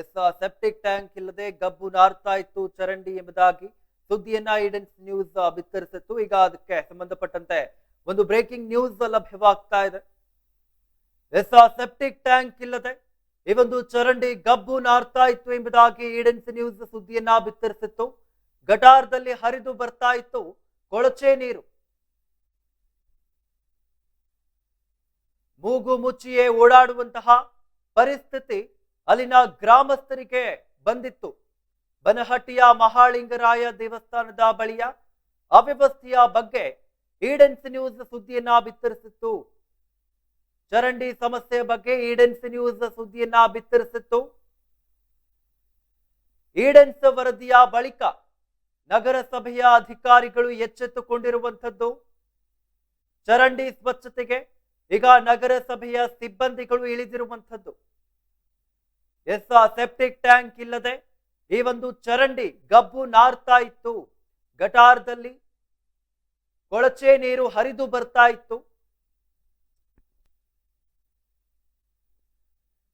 S septic tank ಇಲ್ಲದೆ ಗಬ್ಬು ನಾರ್ತಾ ಇತ್ತು ಚರಂಡಿ ಎಂಬುದಾಗಿ ಸುದ್ದಿಯನ್ನ ಈಡೆನ್ಸ್ ನ್ಯೂಸ್ ಬಿತ್ತರಿಸಿತ್ತು. ಈಗ ಅದಕ್ಕೆ ಸಂಬಂಧಪಟ್ಟಂತೆ ಒಂದು ಬ್ರೇಕಿಂಗ್ ನ್ಯೂಸ್ ಲಭ್ಯವಾಗ್ತಾ ಇದೆ. ಎಸ್ ಸೆಪ್ಟಿಕ್ ಟ್ಯಾಂಕ್ ಇಲ್ಲದೆ ಈ ಒಂದು ಚರಂಡಿ ಗಬ್ಬು ನಾರ್ತಾ ಇತ್ತು ಎಂಬುದಾಗಿ ಈಡೆನ್ಸ್ ನ್ಯೂಸ್ ಸುದ್ದಿಯನ್ನ ಬಿತ್ತರಿಸಿತ್ತು. ಗಟಾರದಲ್ಲಿ ಹರಿದು ಬರ್ತಾ ಇತ್ತು ಕೊಳಚೆ ನೀರು. ಮೂಗು ಮುಚ್ಚಿಯೇ ಓಡಾಡುವಂತಹ ಪರಿಸ್ಥಿತಿ ಅಲ್ಲಿನ ಗ್ರಾಮಸ್ಥರಿಗೆ ಬಂದಿತ್ತು. ಬನಹಟ್ಟಿಯ ಮಹಾಳಿಂಗರಾಯ ದೇವಸ್ಥಾನದ ಬಳಿಯ ಅವ್ಯವಸ್ಥೆಯ ಬಗ್ಗೆ ಈಡೆನ್ಸ್ ನ್ಯೂಸ್ ಸುದ್ದಿಯನ್ನ ಬಿತ್ತರಿಸಿತ್ತು. ಚರಂಡಿ ಸಮಸ್ಯೆ ಬಗ್ಗೆ ಈಡೆನ್ಸ್ ನ್ಯೂಸ್ ಸುದ್ದಿಯನ್ನ ಬಿತ್ತರಿಸಿತ್ತು. ಈಡೆನ್ಸ್ ವರದಿಯ ಬಳಿಕ ನಗರಸಭೆಯ ಅಧಿಕಾರಿಗಳು ಎಚ್ಚೆತ್ತುಕೊಂಡಿರುವಂಥದ್ದು, ಚರಂಡಿ ಸ್ವಚ್ಛತೆಗೆ ಈಗ ನಗರಸಭೆಯ ಸಿಬ್ಬಂದಿಗಳು ಇಳಿದಿರುವಂಥದ್ದು. ಎಸ್ ಸೆಪ್ಟಿಕ್ ಟ್ಯಾಂಕ್ ಇಲ್ಲದೆ ಈ ಒಂದು ಚರಂಡಿ ಗಬ್ಬು ನಾರ್ತಾ ಇತ್ತು. ಗಟಾರದಲ್ಲಿ ಕೊಳಚೆ ನೀರು ಹರಿದು ಬರ್ತಾ ಇತ್ತು.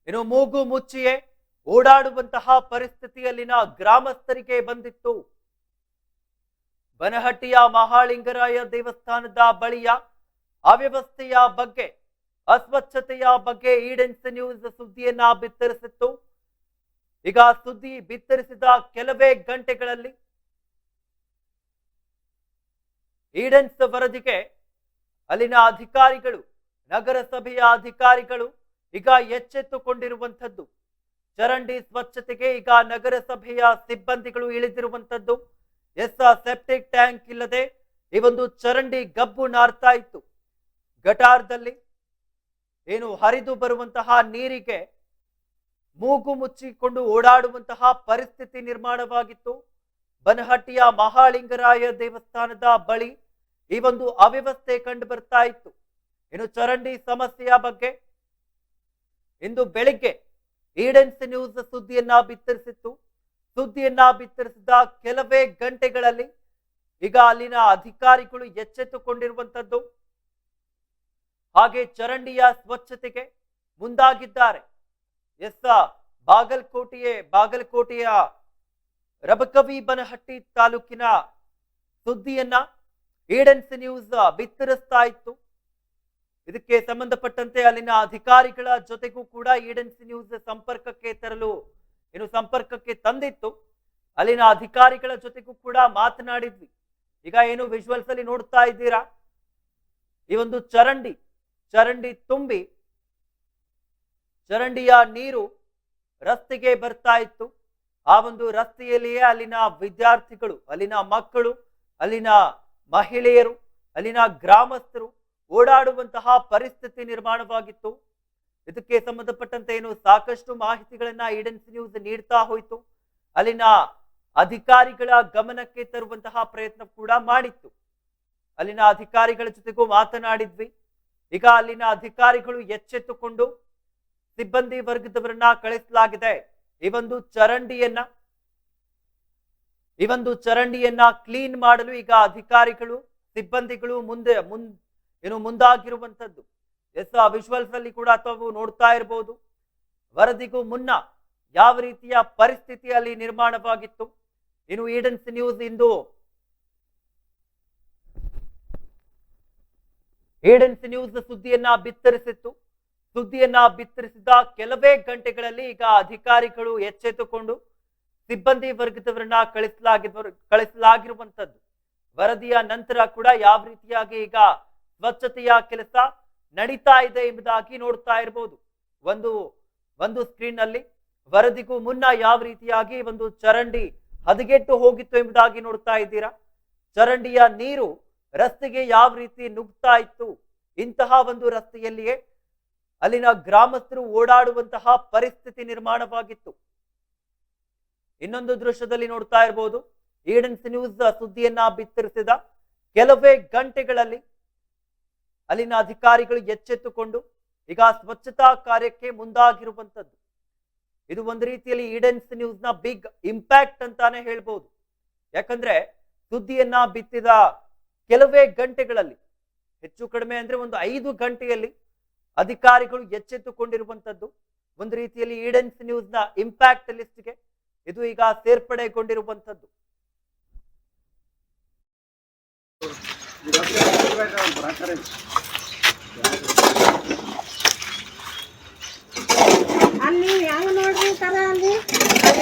ಇನ್ನು ಮೂಗು ಮುಚ್ಚಿಯೇ ಓಡಾಡುವಂತಹ ಪರಿಸ್ಥಿತಿಯಲ್ಲಿನ ಗ್ರಾಮಸ್ಥರಿಗೆ ಬಂದಿತ್ತು. ಬನಹಟ್ಟಿಯ ಮಹಾಲಿಂಗರಾಯ ದೇವಸ್ಥಾನದ ಬಳಿಯ ಅವ್ಯವಸ್ಥೆಯ ಬಗ್ಗೆ ಅಸ್ವಚ್ಛತೆಯ ಬಗ್ಗೆ ಈಡೆನ್ಸ್ ನ್ಯೂಸ್ ಸುದ್ದಿಯನ್ನ ಬಿತ್ತರಿಸಿತ್ತು. ಈಗ ಸುದ್ದಿ ಬಿತ್ತರಿಸಿದ ಕೆಲವೇ ಗಂಟೆಗಳಲ್ಲಿ ಈಡೆನ್ಸ್ ವರದಿಗೆ ಅಲ್ಲಿನ ಅಧಿಕಾರಿಗಳು, ನಗರಸಭೆಯ ಅಧಿಕಾರಿಗಳು ಈಗ ಎಚ್ಚೆತ್ತುಕೊಂಡಿರುವಂಥದ್ದು. ಚರಂಡಿ ಸ್ವಚ್ಛತೆಗೆ ಈಗ ನಗರಸಭೆಯ ಸಿಬ್ಬಂದಿಗಳು ಇಳಿದಿರುವಂಥದ್ದು. ಎಸ್ ಸೆಪ್ಟಿಕ್ ಟ್ಯಾಂಕ್ ಇಲ್ಲದೆ ಈ ಒಂದು ಚರಂಡಿ ಗಬ್ಬು ನಾರ್ತಾ ಇತ್ತು. ಗಟಾರದಲ್ಲಿ ಏನು ಹರಿದು ಬರುವಂತಹ ನೀರಿಗೆ ಮೂಗು ಮುಚ್ಚಿಕೊಂಡು ಓಡಾಡುವಂತಹ ಪರಿಸ್ಥಿತಿ ನಿರ್ಮಾಣವಾಗಿತ್ತು. ಬನಹಟ್ಟಿಯ ಮಹಾಲಿಂಗರಾಯ ದೇವಸ್ಥಾನದ ಬಳಿ ಈ ಒಂದು ಅವ್ಯವಸ್ಥೆ ಕಂಡು ಬರ್ತಾ ಇತ್ತು. ಇನ್ನು ಚರಂಡಿ ಸಮಸ್ಯೆಯ ಬಗ್ಗೆ ಇಂದು ಬೆಳಿಗ್ಗೆ ಈಡೆನ್ಸ್ ನ್ಯೂಸ್ ಸುದ್ದಿಯನ್ನ ಬಿತ್ತರಿಸಿತ್ತು. ಸುದ್ದಿಯನ್ನ ಬಿತ್ತರಿಸಿದ ಕೆಲವೇ ಗಂಟೆಗಳಲ್ಲಿ ಈಗ ಅಲ್ಲಿನ ಅಧಿಕಾರಿಗಳು ಎಚ್ಚೆತ್ತುಕೊಂಡಿರುವಂತದ್ದು ಹಾಗೆ ಚರಂಡಿಯ ಸ್ವಚ್ಛತೆಗೆ ಮುಂದಾಗಿದ್ದಾರೆ. ಎಸ್ ಬಾಗಲಕೋಟೆಯೇ, ಬಾಗಲಕೋಟೆಯ ರಬಕವಿ ಬನಹಟ್ಟಿ ತಾಲೂಕಿನ ಸುದ್ದಿಯನ್ನ ಏಡೆನ್ಸ್ ನ್ಯೂಸ್ ಬಿತ್ತರಿಸ್ತಾ ಇತ್ತು. ಇದಕ್ಕೆ ಸಂಬಂಧಪಟ್ಟಂತೆ ಅಲ್ಲಿನ ಅಧಿಕಾರಿಗಳ ಜೊತೆಗೂ ಕೂಡ ಏಡೆನ್ಸ್ ನ್ಯೂಸ್ ಸಂಪರ್ಕಕ್ಕೆ ತರಲು ಏನು ಸಂಪರ್ಕಕ್ಕೆ ತಂದಿತ್ತು. ಅಲ್ಲಿನ ಅಧಿಕಾರಿಗಳ ಜೊತೆಗೂ ಕೂಡ ಮಾತನಾಡಿದ್ವಿ. ಈಗ ಏನು ವಿಜುವಲ್ಸ್ ಅಲ್ಲಿ ನೋಡ್ತಾ ಇದ್ದೀರಾ? ಈ ಒಂದು ಚರಂಡಿ ಚರಂಡಿ ತುಂಬಿ ಚರಂಡಿಯ ನೀರು ರಸ್ತೆಗೆ ಬರ್ತಾ ಇತ್ತು. ಆ ಒಂದು ರಸ್ತೆಯಲ್ಲಿಯೇ ಅಲ್ಲಿನ ವಿದ್ಯಾರ್ಥಿಗಳು, ಅಲ್ಲಿನ ಮಕ್ಕಳು, ಅಲ್ಲಿನ ಮಹಿಳೆಯರು, ಅಲ್ಲಿನ ಗ್ರಾಮಸ್ಥರು ಓಡಾಡುವಂತಹ ಪರಿಸ್ಥಿತಿ ನಿರ್ಮಾಣವಾಗಿತ್ತು. ಇದಕ್ಕೆ ಸಂಬಂಧಪಟ್ಟಂತೆ ಏನು ಸಾಕಷ್ಟು ಮಾಹಿತಿಗಳನ್ನ ಈಡೆನ್ಸ್ ನ್ಯೂಸ್ ನೀಡ್ತಾ ಹೋಯಿತು. ಅಲ್ಲಿನ ಅಧಿಕಾರಿಗಳ ಗಮನಕ್ಕೆ ತರುವಂತಹ ಪ್ರಯತ್ನ ಕೂಡ ಮಾಡಿತ್ತು. ಅಲ್ಲಿನ ಅಧಿಕಾರಿಗಳ ಜೊತೆಗೂ ಮಾತನಾಡಿದ್ವಿ. ಈಗ ಅಲ್ಲಿನ ಅಧಿಕಾರಿಗಳು ಎಚ್ಚೆತ್ತುಕೊಂಡು ಸಿಬ್ಬಂದಿ ವರ್ಗದವರನ್ನ ಕಳಿಸಲಾಗಿದೆ. ಈ ಒಂದು ಚರಂಡಿಯನ್ನ, ಈ ಒಂದು ಚರಂಡಿಯನ್ನ ಕ್ಲೀನ್ ಮಾಡಲು ಈಗ ಅಧಿಕಾರಿಗಳು, ಸಿಬ್ಬಂದಿಗಳು ಮುಂದೆ, ಮುನ್, ಏನು ಮುಂದಾಗಿರುವಂತದ್ದು ಎಸ್ ವಿಜುವಲ್ಸ್ ಅಲ್ಲಿ ಕೂಡ ತಾವು ನೋಡ್ತಾ ಇರಬಹುದು ವರದಿಗೂ ಮುನ್ನ ಯಾವ ರೀತಿಯ ಪರಿಸ್ಥಿತಿ ಅಲ್ಲಿ ನಿರ್ಮಾಣವಾಗಿತ್ತು? ಇನ್ನು ಈಡನ್ಸ್ ನ್ಯೂಸ್ ಇಂದು ಈಡನ್ಸ್ ನ್ಯೂಸ್ ಸುದ್ದಿಯನ್ನ ಬಿತ್ತರಿಸಿತ್ತು. ಸುದ್ದಿಯನ್ನ ಬಿತ್ತರಿಸಿದ ಕೆಲವೇ ಗಂಟೆಗಳಲ್ಲಿ ಈಗ ಅಧಿಕಾರಿಗಳು ಎಚ್ಚೆತ್ತುಕೊಂಡು ಸಿಬ್ಬಂದಿ ವರ್ಗದವರನ್ನ ಕಳಿಸಲಾಗಿ ಕಳಿಸಲಾಗಿರುವಂತದ್ದು. ವರದಿಯ ನಂತರ ಕೂಡ ಯಾವ ರೀತಿಯಾಗಿ ಈಗ ಸ್ವಚ್ಛತೆಯ ಕೆಲಸ ನಡೀತಾ ಇದೆ ಎಂಬುದಾಗಿ ನೋಡ್ತಾ ಇರಬಹುದು ಒಂದು ಒಂದು ಸ್ಕ್ರೀನ್ ಅಲ್ಲಿ ವರದಿಗೂ ಮುನ್ನ ಯಾವ ರೀತಿಯಾಗಿ ಒಂದು ಚರಂಡಿ ಹದಗೆಟ್ಟು ಹೋಗಿತ್ತು ಎಂಬುದಾಗಿ ನೋಡ್ತಾ ಇದ್ದೀರಾ. ಚರಂಡಿಯ ನೀರು ರಸ್ತೆಗೆ ಯಾವ ರೀತಿ ನುಗ್ತಾ ಇತ್ತು ಇಂತಹ ಒಂದು ರಸ್ತೆಯಲ್ಲಿಯೇ ಅಲ್ಲಿನ ಗ್ರಾಮಸ್ಥರು ಓಡಾಡುವಂತಹ ಪರಿಸ್ಥಿತಿ ನಿರ್ಮಾಣವಾಗಿತ್ತು. ಇನ್ನೊಂದು ದೃಶ್ಯದಲ್ಲಿ ನೋಡ್ತಾ ಇರಬಹುದು ಈಡನ್ಸ್ ನ್ಯೂಸ್ ಸುದ್ದಿಯನ್ನ ಬಿತ್ತರಿಸಿದ ಕೆಲವೇ ಗಂಟೆಗಳಲ್ಲಿ ಅಲ್ಲಿನ ಅಧಿಕಾರಿಗಳು ಎಚ್ಚೆತ್ತುಕೊಂಡು ಈಗ ಸ್ವಚ್ಛತಾ ಕಾರ್ಯಕ್ಕೆ ಮುಂದಾಗಿರುವಂತದ್ದು ಇದು ಒಂದು ರೀತಿಯಲ್ಲಿ ಈಡನ್ಸ್ ನ್ಯೂಸ್ನ ಬಿಗ್ ಇಂಪ್ಯಾಕ್ಟ್ ಅಂತಾನೆ ಹೇಳ್ಬೋದು. ಯಾಕಂದ್ರೆ ಸುದ್ದಿಯನ್ನ ಬಿತ್ತಿದ ಕೆಲವೇ ಗಂಟೆಗಳಲ್ಲಿ ಹೆಚ್ಚು ಕಡಿಮೆ ಅಂದ್ರೆ ಒಂದು ಐದು ಗಂಟೆಯಲ್ಲಿ ಅಧಿಕಾರಿಗಳು ಎಚ್ಚೆತ್ತುಕೊಂಡಿರುವಂತದ್ದು ಒಂದು ರೀತಿಯಲ್ಲಿ ಈಡೆನ್ಸ್ ನ್ಯೂಸ್ನ ಇಂಪ್ಯಾಕ್ಟ್ ಲಿಸ್ಟ್ಗೆ ಇದು ಈಗ ಸೇರ್ಪಡೆಗೊಂಡಿರುವಂತದ್ದು. ಅಲ್ಲಿ ಹೆಂಗ್ ನೋಡ್ರಿ ತರ ಅಲ್ಲಿ?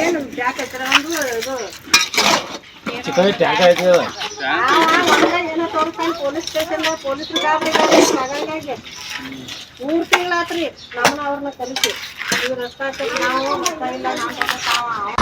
ಏನು ಬ್ಯಾಕ್ ಹತ್ರ ಒಂದು ಇದು. ತೋರಿಸ್ತಾನೆ ಪೊಲೀಸ್ ಸ್ಟೇಷನ್ ಪೊಲೀಸ್ರು ಗಾಬರಿ ಮಗಳಿಗೆ ಮೂರು ತಿಂಗಳಾತ್ರಿ ನಮ್ಮನ್ನ ಅವ್ರನ್ನ ಕಲಿಸಿ ಇದು ರಸ್ತೆ ಹತ್ತಕ್ಕೆ ನಾವು ರಸ್ತೆ ಇಲ್ಲ ನಾವು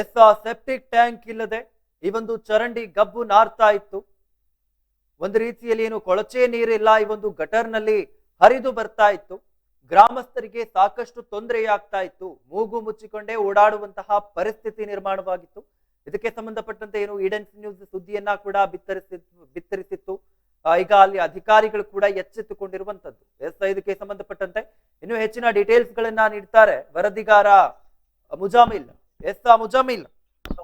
ಎಸ್ ಆ ಸೆಪ್ಟಿಕ್ ಟ್ಯಾಂಕ್ ಇಲ್ಲದೆ ಈ ಒಂದು ಚರಂಡಿ ಗಬ್ಬು ನಾರ್ತಾ ಇತ್ತು. ಒಂದು ರೀತಿಯಲ್ಲಿ ಏನು ಕೊಳಚೆ ನೀರಿಲ್ಲ, ಈ ಒಂದು ಗಟರ್ನಲ್ಲಿ ಹರಿದು ಬರ್ತಾ ಇತ್ತು. ಗ್ರಾಮಸ್ಥರಿಗೆ ಸಾಕಷ್ಟು ತೊಂದರೆಯಾಗ್ತಾ ಇತ್ತು. ಮೂಗು ಮುಚ್ಚಿಕೊಂಡೇ ಓಡಾಡುವಂತಹ ಪರಿಸ್ಥಿತಿ ನಿರ್ಮಾಣವಾಗಿತ್ತು. ಇದಕ್ಕೆ ಸಂಬಂಧಪಟ್ಟಂತೆ ಏನು ಈಡೆನ್ಸ್ ನ್ಯೂಸ್ ಸುದ್ದಿಯನ್ನ ಕೂಡ ಬಿತ್ತರಿಸಿ ಬಿತ್ತರಿಸಿತ್ತು. ಈಗ ಅಲ್ಲಿ ಅಧಿಕಾರಿಗಳು ಕೂಡ ಎಚ್ಚೆತ್ತುಕೊಂಡಿರುವಂತದ್ದು ಎಸ್ ಇದಕ್ಕೆ ಸಂಬಂಧಪಟ್ಟಂತೆ ಇನ್ನು ಹೆಚ್ಚಿನ ಡೀಟೇಲ್ಸ್ ಗಳನ್ನ ನೀಡ್ತಾರೆ ವರದಿಗಾರ ಮುಜಾಮಿಲ್, ಎಸ್ ಮುಜಾಮಿಲ್.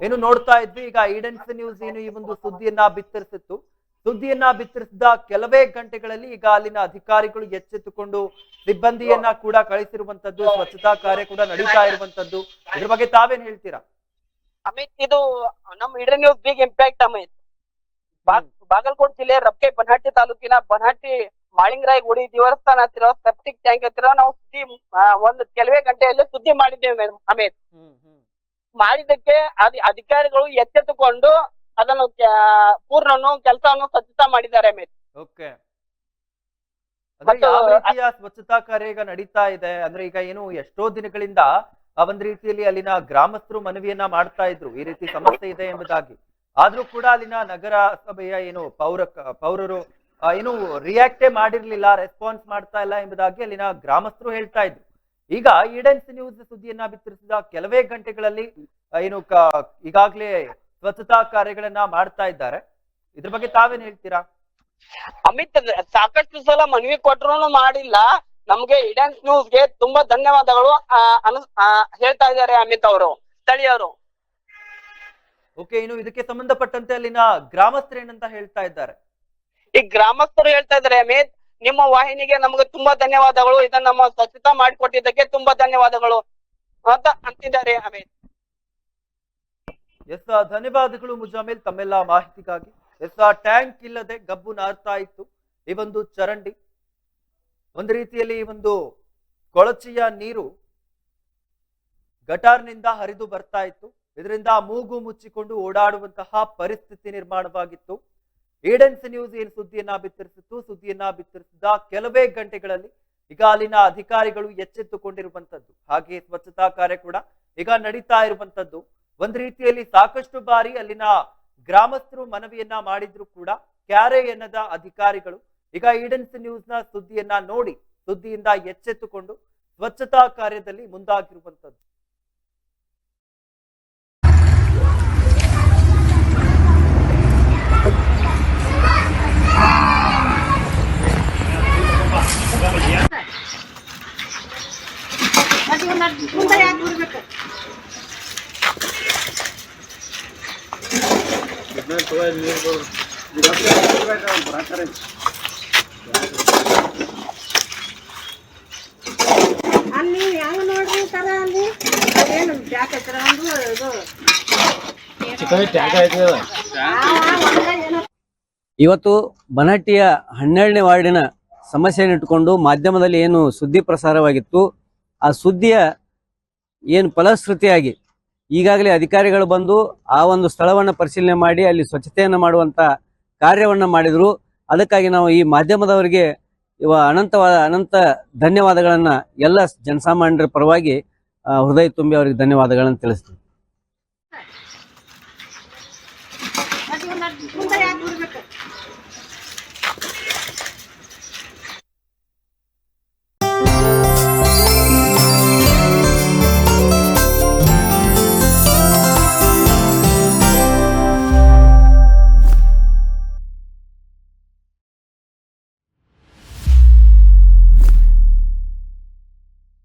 ಏನು ನೋಡ್ತಾ ಇದ್ವಿ, ಈಗ ಈಡೆನ್ಸ್ ನ್ಯೂಸ್ ಏನು ಈ ಒಂದು ಸುದ್ದಿಯನ್ನ ಬಿತ್ತರಿಸಿತ್ತು. ಸುದ್ದಿಯನ್ನ ಬಿತ್ತರಿಸಿದ ಕೆಲವೇ ಗಂಟೆಗಳಲ್ಲಿ ಈಗ ಅಲ್ಲಿನ ಅಧಿಕಾರಿಗಳು ಎಚ್ಚೆತ್ತುಕೊಂಡು ಸಿಬ್ಬಂದಿಯನ್ನ ಕೂಡ ಕಳಿಸಿರುವಂತದ್ದು ಸ್ವಚ್ಛತಾ ಕಾರ್ಯ ಕೂಡ ನಡೀತಾ ಇರುವಂತದ್ದು ಇದ್ರ ಬಗ್ಗೆ ತಾವೇನ್ ಹೇಳ್ತೀರಾ? ಅಮಿತ್, ಇದು ನಮ್ ಇಡೀ news big impact Amit. Bagalkot ಜಿಲ್ಲೆ ರಬ್ಕೆ ಬನಹಟ್ಟಿ ತಾಲೂಕಿನ ಬನಹಟ್ಟಿ ಮಾಳಿಂಗರಾಯ್ ಗುಡಿ ದೇವಸ್ಥಾನ ಹತ್ತಿರ ಸೆಪ್ಟಿಕ್ ಟ್ಯಾಂಕ್ ಹತ್ತಿರ ನಾವು ಸುದ್ದಿ ಒಂದು ಕೆಲವೇ ಗಂಟೆಯಲ್ಲಿ ಸುದ್ದಿ ಮಾಡಿದ್ದೇವೆ ಮೇಡಮ್ ಅಮಿತ್. ಮಾಡಿದಕ್ಕೆ ಅಧಿ ಅಧಿಕಾರಿಗಳು ಎಚ್ಚೆತ್ತುಕೊಂಡು ಅದನ್ನು ಪೂರ್ಣನು ಕೆಲಸವನ್ನು ಸ್ವಚ್ಛತಾ ಮಾಡಿದ್ದಾರೆ ಅಮಿತ್. ಓಕೆ. ಅಂದ್ರೆ ಯಾವ ರೀತಿಯ ಸ್ವಚ್ಛತಾ ಕಾರ್ಯ ಈಗ ನಡೀತಾ ಇದೆ? ಅಂದ್ರೆ ಈಗ ಏನು ಎಷ್ಟೋ ದಿನಗಳಿಂದ ಆ ಒಂದ್ ರೀತಿಯಲ್ಲಿ ಅಲ್ಲಿನ ಗ್ರಾಮಸ್ಥರು ಮನವಿಯನ್ನ ಮಾಡ್ತಾ ಇದ್ರು. ಈ ರೀತಿ ಸಮಸ್ಯೆ ಇದೆ ಎಂಬುದಾಗಿ. ಆದ್ರೂ ಕೂಡ ಅಲ್ಲಿನ ನಗರ ಸಭೆಯ ಏನು ಪೌರ ಪೌರರು ಏನು ರಿಯಾಕ್ಟೇ ಮಾಡಿರ್ಲಿಲ್ಲ ರೆಸ್ಪಾನ್ಸ್ ಮಾಡ್ತಾ ಇಲ್ಲ ಎಂಬುದಾಗಿ ಅಲ್ಲಿನ ಗ್ರಾಮಸ್ಥರು ಹೇಳ್ತಾ ಇದ್ರು. ಈಗ ಈಡೆನ್ಸ್ ನ್ಯೂಸ್ ಸುದ್ದಿಯನ್ನ ಬಿತ್ತರಿಸಿದ ಕೆಲವೇ ಗಂಟೆಗಳಲ್ಲಿ ಏನು ಈಗಾಗ್ಲೇ ಸ್ವಚ್ಛತಾ ಕಾರ್ಯಗಳನ್ನ ಮಾಡ್ತಾ ಇದ್ದಾರೆ. ಇದ್ರ ಬಗ್ಗೆ ತಾವೇನ್ ಹೇಳ್ತೀರಾ? ಅಮಿತ್, ಸಾಕಷ್ಟು ಸಲ ಮನವಿ ಕೊಟ್ಟರು ಮಾಡಿಲ್ಲ. ನಮ್ಗೆ ಇಡನ್ಸ್ ನ್ಯೂಸ್ಗೆ ತುಂಬಾ ಧನ್ಯವಾದಗಳು ಹೇಳ್ತಾ ಇದ್ದಾರೆ ಅಮಿತ್ ಅವರು, ಸ್ಥಳೀಯರು. ಓಕೆ ಇನ್ನು ಇದಕ್ಕೆ ಸಂಬಂಧಪಟ್ಟಂತೆ ಅಲ್ಲಿನ ಗ್ರಾಮಸ್ಥರು ಏನಂತ ಹೇಳ್ತಾ ಇದ್ದಾರೆ? ಈ ಗ್ರಾಮಸ್ಥರು ಹೇಳ್ತಾ ಇದ್ದಾರೆ ಅಮಿತ್ ನಿಮ್ಮ ವಾಹಿನಿಗೆ ನಮಗೆ ತುಂಬಾ ಧನ್ಯವಾದಗಳು. ಇದನ್ನ ನಮ್ಮ ಸ್ವಚ್ಛತಾ ಮಾಡಿಕೊಟ್ಟಿದ್ದಕ್ಕೆ ತುಂಬಾ ಧನ್ಯವಾದಗಳು ಅಂತ ಅಂತಿದ್ದಾರೆ ಅಮಿತ್. ಎಸ್ ಧನ್ಯವಾದಗಳು ಮುಜಾಮಿಲ್ ತಮ್ಮೆಲ್ಲ ಮಾಹಿತಿಗಾಗಿ. ಎಸ್ ಆ ಟ್ಯಾಂಕ್ ಇಲ್ಲದೆ ಗಬ್ಬು ನಾರ್ತಾ ಇತ್ತು. ಈ ಒಂದು ಚರಂಡಿ ಒಂದು ರೀತಿಯಲ್ಲಿ ಈ ಒಂದು ಕೊಳಚೆಯ ನೀರು ಗಟಾರ್ನಿಂದ ಹರಿದು ಬರ್ತಾ ಇತ್ತು. ಇದರಿಂದ ಮೂಗು ಮುಚ್ಚಿಕೊಂಡು ಓಡಾಡುವಂತಹ ಪರಿಸ್ಥಿತಿ ನಿರ್ಮಾಣವಾಗಿತ್ತು. ಏಡೆನ್ಸ್ ನ್ಯೂಸ್ ಏನು ಸುದ್ದಿಯನ್ನ ಬಿತ್ತರಿಸಿತ್ತು? ಸುದ್ದಿಯನ್ನ ಬಿತ್ತರಿಸಿದ ಕೆಲವೇ ಗಂಟೆಗಳಲ್ಲಿ ಈಗ ಅಲ್ಲಿನ ಅಧಿಕಾರಿಗಳು ಎಚ್ಚೆತ್ತುಕೊಂಡಿರುವಂತದ್ದು. ಹಾಗೆ ಸ್ವಚ್ಛತಾ ಕಾರ್ಯ ಕೂಡ ಈಗ ನಡೀತಾ ಇರುವಂತದ್ದು. ಒಂದ್ ರೀತಿಯಲ್ಲಿ ಸಾಕಷ್ಟು ಬಾರಿ ಅಲ್ಲಿನ ಗ್ರಾಮಸ್ಥರು ಮನವಿಯನ್ನ ಮಾಡಿದ್ರು ಕೂಡ ಕ್ಯಾರೆ ಎನ್ನದ ಅಧಿಕಾರಿಗಳು ಈಗ ಈಡನ್ಸ್ ನ್ಯೂಸ್ನ ಸುದ್ದಿಯನ್ನ ನೋಡಿ ಸುದ್ದಿಯಿಂದ ಎಚ್ಚೆತ್ತುಕೊಂಡು ಸ್ವಚ್ಛತಾ ಕಾರ್ಯದಲ್ಲಿ ಮುಂದಾಗಿರುವಂತದ್ದು. ಅಲ್ಲಿ ಹೆಂಗ್ ನೋಡ್ರಿ ತರ ಅಲ್ಲಿ ಏನು ಇವತ್ತು ಬನಹಟ್ಟಿಯ ಹನ್ನೆರಡನೇ ವಾರ್ಡಿನ ಸಮಸ್ಯೆಯನ್ನು ಇಟ್ಟುಕೊಂಡು ಮಾಧ್ಯಮದಲ್ಲಿ ಏನು ಸುದ್ದಿ ಪ್ರಸಾರವಾಗಿತ್ತು ಆ ಸುದ್ದಿಯ ಏನು ಫಲಶ್ರುತಿಯಾಗಿ ಈಗಾಗಲೇ ಅಧಿಕಾರಿಗಳು ಬಂದು ಆ ಒಂದು ಸ್ಥಳವನ್ನು ಪರಿಶೀಲನೆ ಮಾಡಿ, ಅಲ್ಲಿ ಸ್ವಚ್ಛತೆಯನ್ನು ಮಾಡುವಂತ ಕಾರ್ಯವನ್ನು ಮಾಡಿದ್ರು. ಅದಕ್ಕಾಗಿ ನಾವು ಈ ಮಾಧ್ಯಮದವರಿಗೆ ಇವ ಅನಂತವಾದ ಅನಂತ ಧನ್ಯವಾದಗಳನ್ನ ಎಲ್ಲ ಜನಸಾಮಾನ್ಯರ ಪರವಾಗಿ ಹೃದಯ ತುಂಬಿ ಅವರಿಗೆ ಧನ್ಯವಾದಗಳನ್ನು ತಿಳಿಸ್ತೀವಿ.